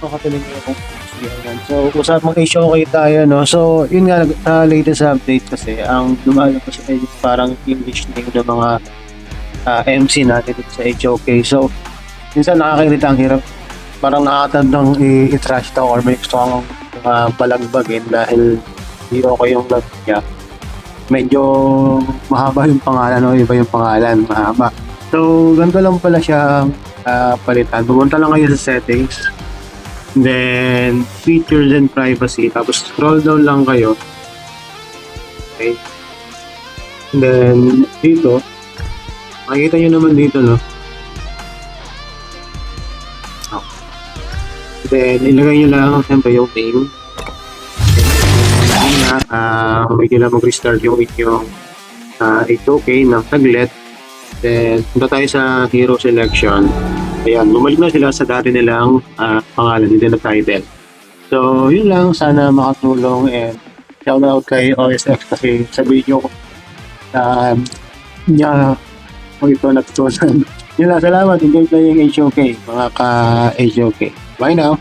Nakatinig ko kung. So, usapang HOK tayo, no? So, yun nga, uh, latest update kasi, ang lumalabas ay parang English name ng mga ah, MC natin sa HOK. So, minsan nakakairita ang hirap. Parang nakakatandang i-trash talk or may gusto kang uh, balagbagin dahil hindi okay yung love niya. Medyo mahaba yung pangalan o iba yung pangalan, mahaba. So, ganito lang pala siya ah, palitan. Pumunta lang kayo sa settings. Then, features and privacy. Tapos, scroll down lang kayo. Okay. And then, dito, makikita nyo naman dito, no? Oh. Then, ilagay nyo lang, siyempre, yung name. Then, na, ah, uh, may kailangan mag-restart yung inyong uh, HOK ng taglet. Then, punta tayo sa hero selection. Ayan, bumalik na sila sa dati nilang ah, pangalan, hindi na title. So, yun lang. Sana makatulong and shout out kay OSX kasi sa video ko na niya ko ito natutunan. Yun lang, salamat. Enjoy playing HOK, mga ka-HOK. Bye now.